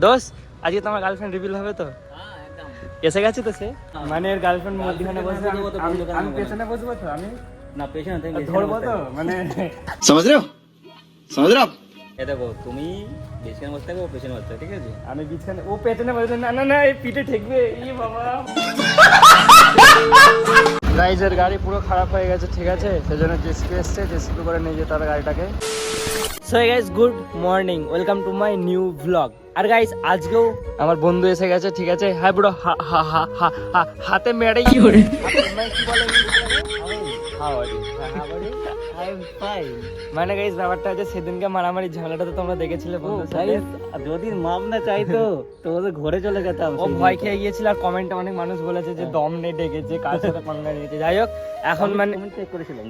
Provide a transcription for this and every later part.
দোষ আজকে তোমার গার্লফ্রেন্ড রিভিল হবে তো? এসে গেছে তো সে? হ্যাঁ। মানে এর গার্লফ্রেন্ড মধ্যখানে বসে আমি পেছনে বসবো তো? আমি না পেছনে ধরবো তো? মানে সমাজ রে। এ দেখো তুমি পেছনে বসতে থাকো পেছনে বসতে ঠিক আছে? আমি পিছনে ও পেছনে বসে না না না এই পিঠে ঠেকবে। ই বাবা। গাইজের গাড়ি পুরো খারাপ হয়ে গেছে ঠিক আছে? সেজন্য জেসিপি এসছে জেসিপি করে নিয়ে যেতে হবে গাড়িটাকে so guys good morning welcome to my new blog R guys আজকেও আমার বন্ধু এসে গেছে ঠিক আছে? হ্যাঁ বুড়ো হা হা হা হা হাতে মেড়ে কি বলে আই এম ফাইন মানে গাইজ ব্যাপারটা হচ্ছে সেদিনকে মারামারি ঝামেলাটা তো তোমরা দেখেছিলে বন্ধুর সাথে। যদি মাপ না চাইতো তো ওদের ঘরে চলে যেতাম ও ভয় খেয়ে গিয়েছিল আর কমেন্টে অনেক মানুষ বলেছে যে দম নেই ডেকেছে কার সাথে পাঙ্গা নিয়েছে। যাই হোক এখন মানে চেক করেছিলাম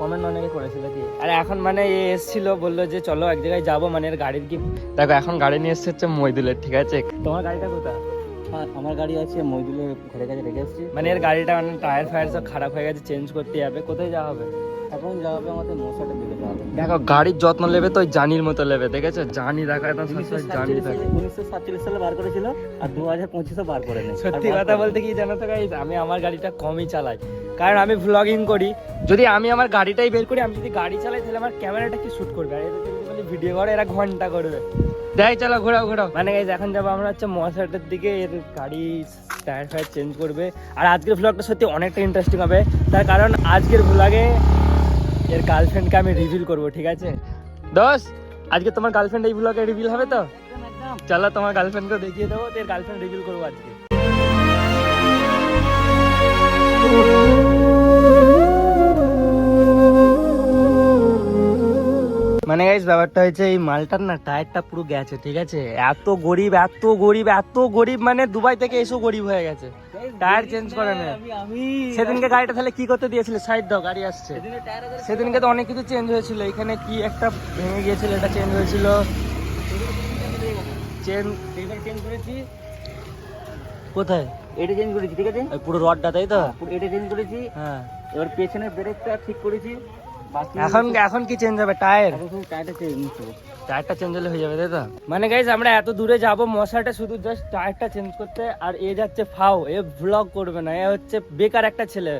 কমেন্ট অনেকে করেছিল কি? আর এখন মানে এ এসেছিল বলল যে চলো এক জায়গায় যাব মানে এর গাড়ির কি দেখো এখন গাড়ি নিয়ে এসছে হচ্ছে মইদুলের ঠিক আছে? তোমার গাড়িটা কোথায়? আর আমার গাড়ি আছে মইদুলের ঘরের কাছে রেখে এসেছি। মানে এর গাড়িটা মানে টায়ার ফায়ার সব খারাপ হয়ে গেছে চেঞ্জ করতে যাবে। কোথায় যাওয়া হবে? এখন যাওয়া আমাদের মশাটা দিকে যাওয়া দেখো গাড়ির যত্ন নেবে তো ওই জানির মতো নেবে দেখেছ? জানি দেখো একদম সবসময় জানি থাকে। উনিশশো সাতচল্লিশ সালে বার করেছিল আর দু হাজার পঁচিশে বার করে সত্যি কথা বলতে কি জানো তো গাইজ আমি আমার গাড়িটা কমই চালাই। কারণ আমি ভ্লগিং করি। যদি আমি আমার গাড়িটাই বের করি আমি যদি গাড়ি চালাই তাহলে আমার ক্যামেরাটা কি শুট করবে? আর এদের যদি বলি ভিডিও করে এরা ঘণ্টা করবে। যাই চলো ঘোরাও ঘোরাও। মানে গাইজ এখন যাব আমরা হচ্ছে মহাসাটের দিকে এর গাড়ি টায়ার ফায়ার চেঞ্জ করবে। আর আজকের ভ্লগটা সত্যি অনেকটা ইন্টারেস্টিং হবে। তার কারণ আজকের ভ্লগে এর গার্লফ্রেন্ডকে আমি রিভিল করব, ঠিক আছে? দোস আজকে তোমার গার্লফ্রেন্ড এই ব্লগে রিভিল হবে তো? চলো তোমার গার্লফ্রেন্ডকে দেখিয়ে দেবো তো এর গার্লফ্রেন্ড রিভিল করব আজকে। মানে গাইস ব্যাপারটা হয়েছে এই মালটার না টায়ারটা পুরো গেছে ঠিক আছে? এত গরিব এত গরিব এত গরিব মানে দুবাই থেকে এসেও গরিব হয়ে গেছে। টায়ার চেঞ্জ করে না সেদিনকে গাড়িটা তাহলে কি করতে দিয়েছিলে? সাইড দাও গাড়ি আসছে। সেদিনকে তো অনেক কিছু চেঞ্জ হয়েছিল। এখানে কি একটা ভেঙে গিয়েছিল এটা চেঞ্জ হয়েছিল। চেন এবার চেঞ্জ করেছি। কোথায়? এটা চেঞ্জ করেছি ঠিক আছে? পুরো রডটা তাই তো? পুরো এটা চেঞ্জ করেছি। হ্যাঁ। এবার পেছনের ব্রেকটা ঠিক করেছি। এখন এখন কি চেঞ্জ হবে? টায়ার টায়ারটা চেঞ্জ টায়ারটা চেঞ্জ হলে হয়ে যাবে তাই তো? মানে গাইজ আমরা এত দূরে যাব মশাটা শুধু জাস্ট টায়ারটা চেঞ্জ করতে আর এ যাচ্ছে ফাও এ ব্লগ করবে না এ হচ্ছে বেকার একটা ছেলে।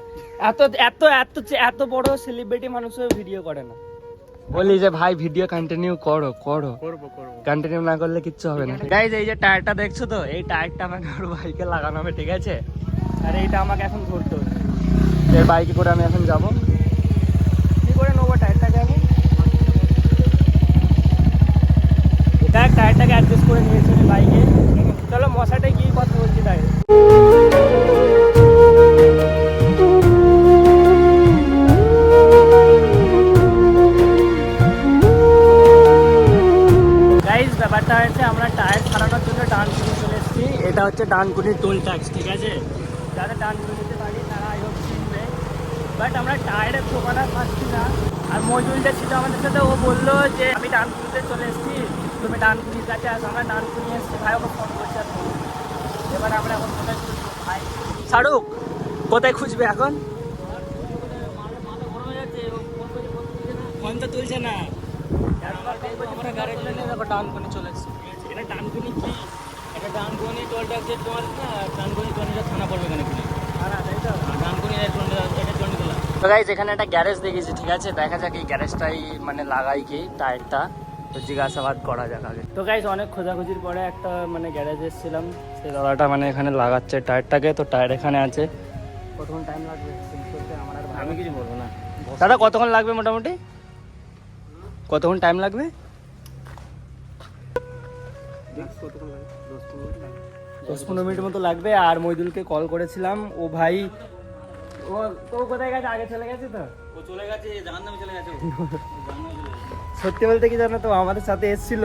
এত এত এত এত বড় সেলিব্রিটি মানুষও ভিডিও করে না। বলি যে ভাই ভিডিও কন্টিনিউ করো করো। করব করব। কন্টিনিউ না করলে কিচ্ছু হবে না। গাইজ এই যে টায়ারটা দেখছ তো? এই টায়ারটা আমাকে ওর বাইকে লাগানো হবে ঠিক আছে? আর এইটা আমাকে এখন ধরতে হবে। এর বাইকে করে আমি এখন যাব কি করে নেব টায়ারটাকে আমি দেখ টায়ারটাকে অ্যাডজাস্ট করে নিয়েছি আমি বাইকে। চলো মশাটাই গিয়ে কথা বলছি তাই ব্যাপারটা হচ্ছে আমরা টায়ার সারানোর জন্য ডানকুনি চলে এসেছি। এটা হচ্ছে ডানকুনির টোল ট্যাক্স ঠিক আছে? যারা ডানকুনিতে বাড়ি তারা আই হোপ চিনবে বাট আমরা টায়ারের দোকান পাচ্ছি না। আর মজুরিটা ছিল আমাদের সাথে, ও বলল যে, আমি ডানকুনিতে চলে এসেছি। তুমি ডানকুনির কাছে আসো আমরা ডানকুনি এসেছি ভাই ওকে ফোন করছে। আর এবার আমরা এখন কোথায় খুঁজবো? ভাই। শাহরুখ কোথায় খুঁজবে এখন? ফোন তো তুলছে না। ডানকুনি চলে এসেছি। এটা ডানকুনি কি? এটা ডানকুনি তোমার না ডানকুনি থানা পড়বে এখানে তো? ডানকুনি এটা চন্ডিদা তো গাইজ এখানে একটা গ্যারেজ দেখেছি ঠিক আছে? দেখা যাক এই গ্যারেজটাই মানে লাগাই কি টায়ারটা তো জিজ্ঞাসাবাদ করা যাক আগে। তো গাইজ অনেক খোঁজাখুঁজির পরে একটা মানে গ্যারেজে এসেছিলাম। সেই দাদাটা মানে এখানে লাগাচ্ছে টায়ারটাকে তো টায়ার এখানে আছে। কতক্ষণ টাইম লাগবে করতে আমার আর আমি কিছু বলব না। দাদা কতক্ষণ লাগবে মোটামুটি? কতক্ষণ টাইম লাগবে? দশ পনেরো মিনিট মতো লাগবে। আর মইদুলকে কল করেছিলাম। ও ভাই ও তো কোথায় গেছে? আগে চলে গেছে তো? ও চলে গেছে জাহান চলে গেছে ও। জাহান্নামে চলে গেছে। সত্যি বলতে কি জানো তো আমাদের সাথে এসেছিল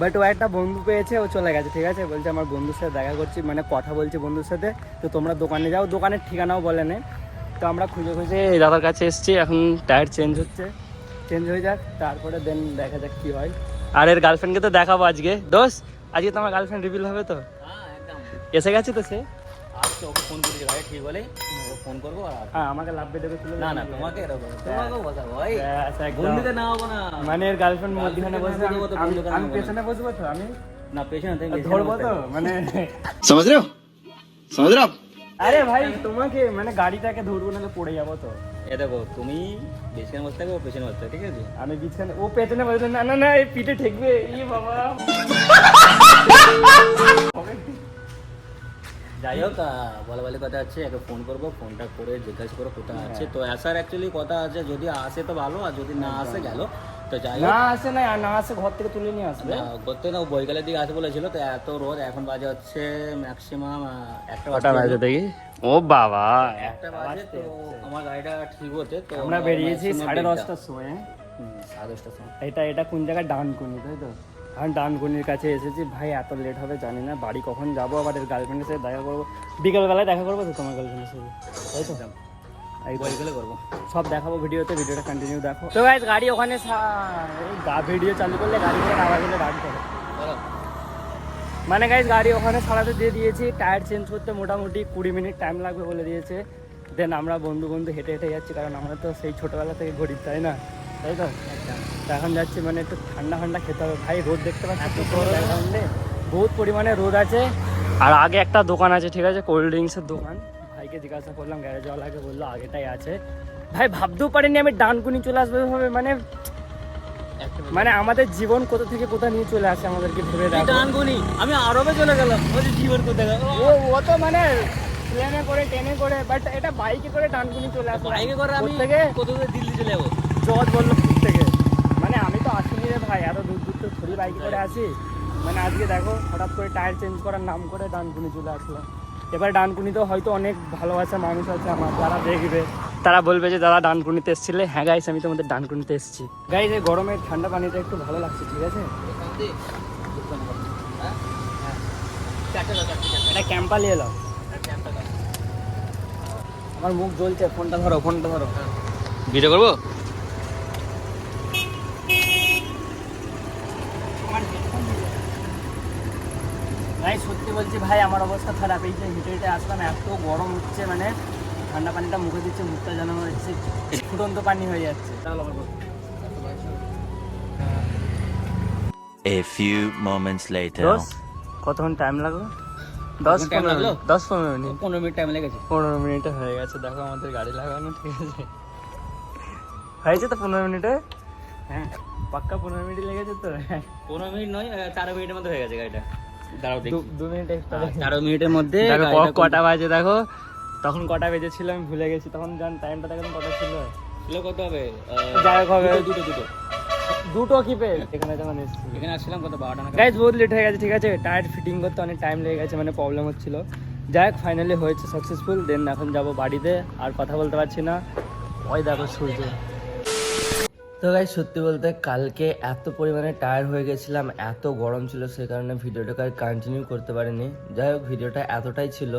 বাট ও একটা বন্ধু পেয়েছে ও চলে গেছে ঠিক আছে? বলছে আমার বন্ধুর সাথে দেখা করছি মানে কথা বলছি বন্ধুর সাথে তো তোমরা দোকানে যাও দোকানের ঠিকানাও বলে নে। তো আমরা খুঁজে খুঁজে দাদার কাছে এসেছি এখন টায়ার চেঞ্জ হচ্ছে চেঞ্জ হয়ে যাক তারপরে দেন দেখা যাক কি হয়। আর এর গার্লফ্রেন্ডকে তো দেখাবো আজকে। দোষ আজকে তোমার গার্লফ্রেন্ড রিভিল হবে তো? হ্যাঁ এসে গেছে তো সে? তো ওকে ফোন করে ভাই ঠিক হলে ফোন করব হ্যাঁ আমাকে লাভবে দেবে তুলে না না তোমাকে এরকম তোমাকে বসা ভাই। না মানে এর গার্লফ্রেন্ড মধ্যখানে বসে আমি পেছনে বসবো তো আমি না পেছনে তুমি ধরবো তো মানে সমাজ রে আরে ভাই তোমাকে মানে গাড়িটাকে ধরবো নাহলে পড়ে যাব তো। এ দেখো তুমি পেছনে বসতে থাকবে ও পেছনে বসতে ঠিক আছে? আমি পিছনে ও পেছনে বসবে না না না এই পিঠে ঠেকবে। ই বাবা। যাই হোক আহ, বলা বলে কথা আছে একে ফোন করব ফোনটা করে জিজ্ঞাসা করো কোথায় আছে। তো আসার অ্যাকচুয়ালি কথা আছে যদি আসে তো ভালো আর যদি না আসে গেল তো যাই না আসে না আর না আসে ঘর থেকে তুলে নিয়ে আসবে। না, করতে না বৈকালের দিকে আসে বলেছিল তো এত রোদ এখন বাজে হচ্ছে ম্যাক্সিমাম একটা বাজে দেখি? ও বাবা। একটা বাজে তো আমার গাড়িটা ঠিক হতে তো আমরা বেরিয়েছি সাড়ে দশটার সময় হ্যাঁ? সাড়ে দশটার সময়। এটা এটা কোন জায়গায় ডানকুনি তাই তো? আমি ডানকুনির কাছে এসেছি। ভাই এত লেট হবে জানি না। বাড়ি কখন যাব? আবার এর গার্লফ্রেন্ডের সাথে দেখা করব। বিকেলবেলায় দেখা করব তো তোমার গার্লফ্রেন্ডের সাথে? তাই তো? এই করব। সব দেখাবো ভিডিওতে ভিডিওটা কন্টিনিউ দেখো। তো গাইজ গাড়ি ওখানে ভিডিও চালু করলে গাড়ি করে আওয়াজ হলে রাগ করে। মানে গাইজ গাড়ি ওখানে সারাতে দিয়ে দিয়েছি। টায়ার চেঞ্জ করতে মোটামুটি কুড়ি মিনিট টাইম লাগবে বলে দিয়েছে। দেন আমরা বন্ধু বন্ধু হেঁটে হেঁটে যাচ্ছি কারণ আমরা তো সেই ছোটোবেলা থেকে ঘড়ি তাই না? তাই তো? এখন যাচ্ছি মানে একটু ঠান্ডা ঠান্ডা খেতে হবে। ভাই রোদ দেখতে পাচ্ছি বহুত পরিমাণে রোদ আছে। আর আগে একটা দোকান আছে ঠিক আছে? কোল্ড ড্রিঙ্কসের দোকান। ভাইকে জিজ্ঞাসা করলাম গ্যারেজ গ্যারেজওয়ালাকে বলল আগেটাই আছে। ভাই ভাবতেও পারিনি আমি ডানকুনি চলে আসবে ভাবে মানে মানে আমাদের জীবন কোথা থেকে কোথা নিয়ে চলে আসে আমাদেরকে ভেবে দেখো। ডানগুনি আমি আরবে চলে গেলাম। বলছি জীবন কোথায় গেল? ও ও তো মানে প্লেনে করে ট্রেনে করে বাট এটা বাইকে করে ডানকুনি চলে আসে বাইকে করে আমি থেকে কত দূরে দিল্লি চলে যাব? জজ বলল থেকে। মানে আমি তো আসিনি রে ভাই, এত দূর দূর তো থরি বাইকে করে আসি মানে আজকে দেখো, হঠাৎ করে টায়ার চেঞ্জ করার নাম করে ডানকুনি চলে আসলাম। এবার ডানকুনিতে হয়তো অনেক ভালোবাসা মানুষ আছে আমার, যারা দেখবে। তারা বলবে যে, দাদা, ডানকুনিতে এসেছিলে? হ্যাঁ গাইস আমি তোমাদের ডানকুনিতে এসেছি। গাইস এই গরমে ঠান্ডা পানিটা একটু ভালো লাগছে, ঠিক আছে? এটা ক্যাম্পা নিয়ে এলাম। আমার মুখ জ্বলছে, ফোনটা ধরো ফোনটা ধরো। ভিডিও করব? ভাই সত্যি বলছি ভাই আমার অবস্থা খারাপ। এই যে হেঁটে হেঁটে আসলাম এত গরম হচ্ছে মানে ঠান্ডা পানিটা মুখে দিচ্ছে মুখটা যেন মনে হচ্ছে ফুটন্ত পানি হয়ে যাচ্ছে। A few moments later. কতক্ষণ টাইম লাগল? দশ পনেরো? দশ পনেরো মিনিট। পনেরো মিনিট টাইম লেগেছে পনেরো মিনিটে হয়ে গেছে দেখো আমাদের গাড়ি লাগানো ঠিক আছে? হয়েছে তো পনেরো মিনিটে? হ্যাঁ। পাক্কা পনেরো মিনিট লেগেছে তো? পনেরো মিনিট নয় তেরো মিনিটের মধ্যে হয়ে গেছে গাড়িটা। দাঁড়াও দু- মিনিট। চার মিনিটের মধ্যে কটা বাজে দেখো। তখন কটা বেজেছিল আমি ভুলে গেছি তখন জান টাইমটা দেখেন কটা ছিল। ছিল কত হবে? যাই হোক হবে। দুটো দুটো দুটো। কি এখানে যখন এখানে আসছিলাম কত? বারোটা গাইজ বহুত লেট হয়ে গেছে ঠিক আছে? টায়ার ফিটিং করতে অনেক টাইম লেগে গেছে মানে প্রবলেম হচ্ছিল। যাই হোক ফাইনালি হয়েছে সাকসেসফুল দেন এখন যাব বাড়িতে আর কথা বলতে পারছি না। ওই দেখো সূর্য। তো গাই সত্যি বলতে কালকে এত পরিমাণে টায়ার হয়ে গেছিলাম, এত গরম ছিল, সেই কারণে ভিডিওটাকে আর কন্টিনিউ করতে পারিনি। যাই হোক ভিডিওটা এতটাই ছিল।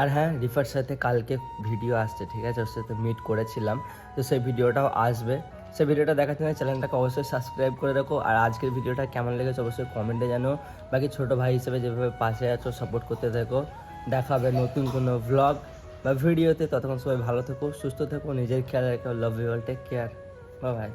আর হ্যাঁ রিফার সাথে কালকে ভিডিও আসছে, ঠিক আছে? ওর সাথে মিট করেছিলাম। তো সেই ভিডিওটাও আসবে। সেই ভিডিওটা দেখার জন্য চ্যানেলটাকে অবশ্যই সাবস্ক্রাইব করে রাখো। আর আজকের ভিডিওটা কেমন লেগেছে অবশ্যই কমেন্টে জানো বাকি ছোট ভাই হিসেবে যেভাবে পাশে আছো সাপোর্ট করতে থাকো। দেখাবে নতুন কোনো ভ্লগ বা ভিডিওতে ততক্ষণ সবাই ভালো থেকো, সুস্থ থেকো, নিজের খেয়াল রাখো। Love you all take care bye